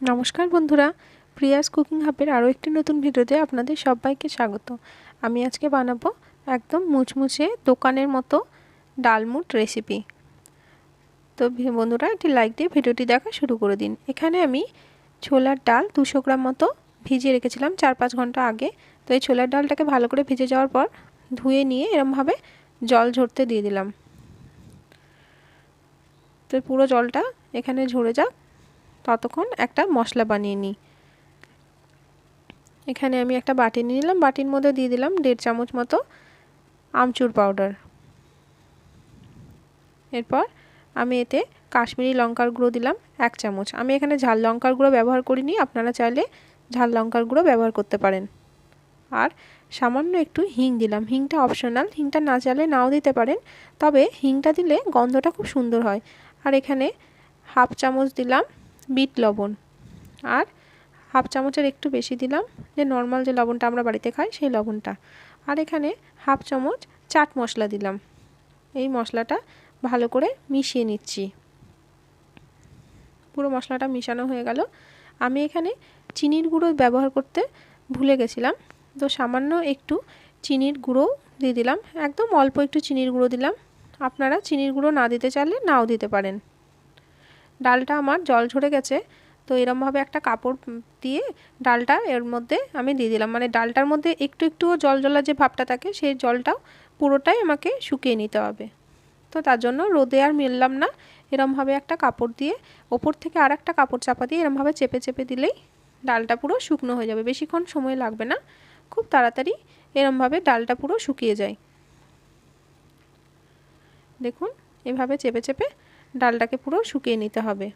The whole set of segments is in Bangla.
নমস্কার বন্ধুরা, প্রিয়াস কুকিং হাবের আরও একটি নতুন ভিডিওতে আপনাদের সবাইকে স্বাগত। আমি আজকে বানাবো একদম মুচমুচে দোকানের মতো ডালমুট রেসিপি। তো বন্ধুরা, একটি লাইক দিয়ে ভিডিওটি দেখা শুরু করে দিন। এখানে আমি ছোলার ডাল দুশো গ্রাম মতো ভিজিয়ে রেখেছিলাম চার পাঁচ ঘণ্টা আগে। তো এই ছোলার ডালটাকে ভালো করে ভিজে যাওয়ার পর ধুয়ে নিয়ে এরমভাবে জল ঝরতে দিয়ে দিলাম। তো পুরো জলটা এখানে ঝরে যাক। ততক্ষণ একটা মশলা বানিয়ে নিই। এখানে আমি একটা বাটি নিয়ে নিলাম। বাটির মধ্যে দিয়ে দিলাম দেড় চামচ মতো আমচুর পাউডার। এরপর আমি এতে কাশ্মীরি লঙ্কার গুঁড়ো দিলাম এক চামচ। আমি এখানে ঝাল লঙ্কার গুঁড়ো ব্যবহার করিনি। আপনারা চাইলে ঝাল লঙ্কার গুঁড়ো ব্যবহার করতে পারেন। আর সামান্য একটু হিং দিলাম। হিংটা অপশনাল। হিংটা না চাইলে নাও দিতে পারেন। তবে হিংটা দিলে গন্ধটা খুব সুন্দর হয়। আর এখানে হাফ চামচ দিলাম বিট লবণ। আর হাফ চামচের একটু বেশি দিলাম, যে নর্মাল যে লবণটা আমরা বাড়িতে খাই সেই লবণটা। আর এখানে হাফ চামচ চাট মশলা দিলাম। এই মশলাটা ভালো করে মিশিয়ে নিচ্ছি। পুরো মশলাটা মিশানো হয়ে গেল। আমি এখানে চিনির গুঁড়ো ব্যবহার করতে ভুলে গেছিলাম, তো সামান্য একটু চিনির গুঁড়ো দিয়ে দিলাম। একদম অল্প একটু চিনির গুঁড়ো দিলাম। আপনারা চিনির গুঁড়ো না দিতে চাইলে নাও দিতে পারেন। ডালটা আমার জল ঝরে গেছে, তো এরমভাবে একটা কাপড় দিয়ে ডালটা এর মধ্যে আমি দিয়ে দিলাম। মানে ডালটার মধ্যে একটু একটু জল জলা যে ভাবটা থাকে, সেই জলটাও পুরোটাই আমাকে শুকিয়ে নিতে হবে। তো তার জন্য রোদে আর মিললাম না। এরমভাবে একটা কাপড় দিয়ে ওপর থেকে আর একটা কাপড় চাপা দিয়ে এরমভাবে চেপে চেপে দিলেই ডালটা পুরো শুকনো হয়ে যাবে। বেশিক্ষণ সময় লাগবে না। খুব তাড়াতাড়ি এরমভাবে ডালটা পুরো শুকিয়ে যায়। দেখুন, এভাবে চেপে চেপে ডালটাকে পুরো শুকিয়ে নিতে হবে।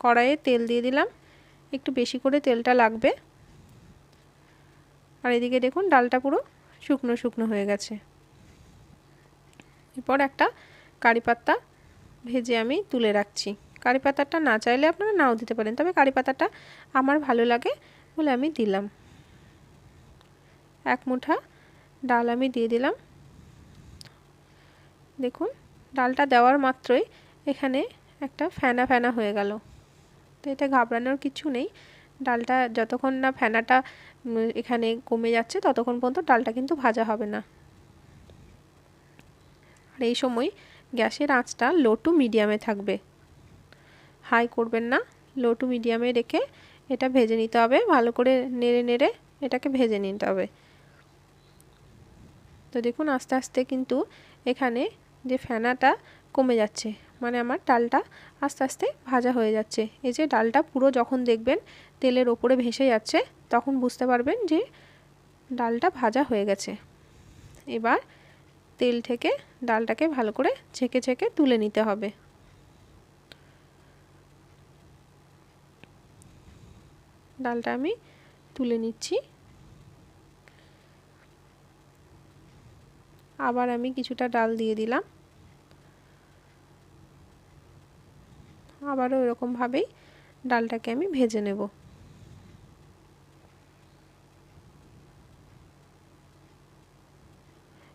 কড়াইয়ে তেল দিয়ে দিলাম। একটু বেশি করে তেলটা লাগবে। আর এদিকে দেখুন, ডালটা পুরো শুকনো শুকনো হয়ে গেছে। এরপর একটা কারি পাতা ভেজে আমি তুলে রাখছি। কারি পাতাটা না চাইলে আপনারা নাও দিতে পারেন, তবে কারি পাতাটা আমার ভালো লাগে বলে আমি দিলাম। এক মুঠা ডাল আমি দিয়ে দিলাম। দেখুন, ডালটা দেওয়ার মাত্রই এখানে একটা ফেনা ফেনা হয়ে গেল। তো এটা ঘাবড়ানোর কিছু নেই। ডালটা যতক্ষণ না ফেনাটা এখানে কমে যাচ্ছে, ততক্ষণ পর্যন্ত ডালটা কিন্তু ভাজা হবে না। আর এই সময় গ্যাসের আঁচটা লো টু মিডিয়ামে থাকবে। হাই করবেন না, লো টু মিডিয়ামে রেখে এটা ভেজে নিতে হবে। ভালো করে নেড়ে নেড়ে এটাকে ভেজে নিতে হবে। তো দেখুন আস্তে আস্তে কিন্তু এখানে যে ফেনাটা কমে যাচ্ছে মানে আমার ডালটা আস্তে আস্তে ভাজা হয়ে যাচ্ছে। এই যে ডালটা পুরো যখন দেখবেন তেলের ওপরে ভেসে যাচ্ছে, তখন বুঝতে পারবেন যে ডালটা ভাজা হয়ে গেছে। এবার তেল থেকে ডালটাকে ভালো করে ছেঁকে ছেঁকে তুলে নিতে হবে। ডালটা আমি তুলে নিচ্ছি। আবার আমি কিছুটা ডাল দিয়ে দিলাম। আবারও এরকমভাবেই ডালটাকে আমি ভেজে নেব।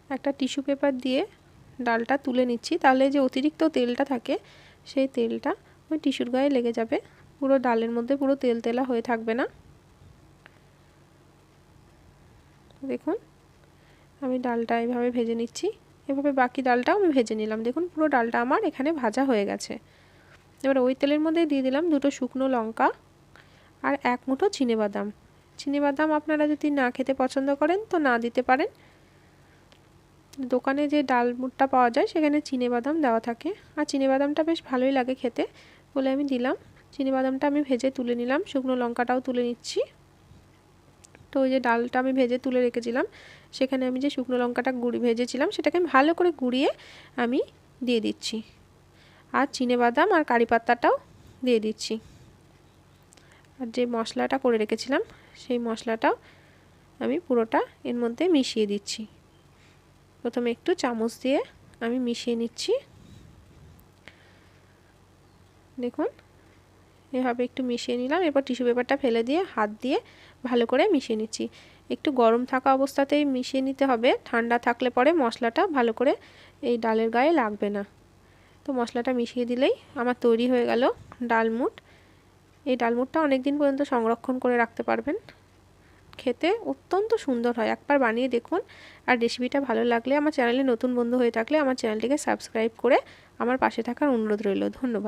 একটা টিস্যু পেপার দিয়ে ডালটা তুলে নিচ্ছি। তাহলে যে অতিরিক্ত তেলটা থাকে, সেই তেলটা ওই টিস্যুর গায়ে লেগে যাবে। পুরো ডালের মধ্যে পুরো তেল তেলা হয়ে থাকবে না। দেখুন, আমি ডালটা এইভাবে ভেজে নিচ্ছি। এভাবে বাকি ডালটাও আমি ভেজে নিলাম। দেখুন, পুরো ডালটা আমার এখানে ভাজা হয়ে গেছে। এবার ওই তেলের মধ্যে দিয়ে দিলাম দুটো শুকনো লঙ্কা আর এক মুঠো বাদাম বাদাম আপনারা যদি না খেতে পছন্দ করেন তো না দিতে পারেন। দোকানে যে ডাল মুটটা পাওয়া যায় সেখানে বাদাম দেওয়া থাকে। আর বাদামটা বেশ ভালোই লাগে খেতে বলে আমি দিলাম। বাদামটা আমি ভেজে তুলে নিলাম, শুকনো লঙ্কাটাও তুলে নিচ্ছি। তো ওই যে ডালটা আমি ভেজে তুলে রেখেছিলাম, সেখানে আমি যে শুকনো লঙ্কাটা গুঁড়ি ভেজেছিলাম সেটাকে আমি ভালো করে গুঁড়িয়ে আমি দিয়ে দিচ্ছি। আর বাদাম আর কারি পাতাটাও দিয়ে দিচ্ছি। আর যে মশলাটা করে রেখেছিলাম, সেই মশলাটাও আমি পুরোটা এর মধ্যে মিশিয়ে দিচ্ছি। প্রথমে একটু চামচ দিয়ে আমি মিশিয়ে নিচ্ছি। দেখুন, এভাবে একটু মিশিয়ে নিলাম, এরপর টিস্যু পেপারটা ফেলে দিয়ে হাত দিয়ে ভালো করে মিশিয়ে নিচ্ছি। একটু গরম থাকা অবস্থাতেই মিশিয়ে নিতে হবে, ঠান্ডা থাকলে পরে মশলাটা ভালো করে এই ডালের গায়ে লাগবে না। তো মশলাটা মিশিয়ে দিলেই আমার তৈরি হয়ে গেল ডালমুট এই ডালমুটটা অনেক দিন পর্যন্ত সংরক্ষণ করে রাখতে পারবেন। খেতে অত্যন্ত সুন্দর হয়। একবার বানিয়ে দেখুন। আর রেসিপিটা ভালো লাগলে আমার চ্যানেলে নতুন বন্ধু হয়ে থাকলে আমার চ্যানেলটিকে সাবস্ক্রাইব করে আমার পাশে থাকার অনুরোধ রইল। ধন্যবাদ।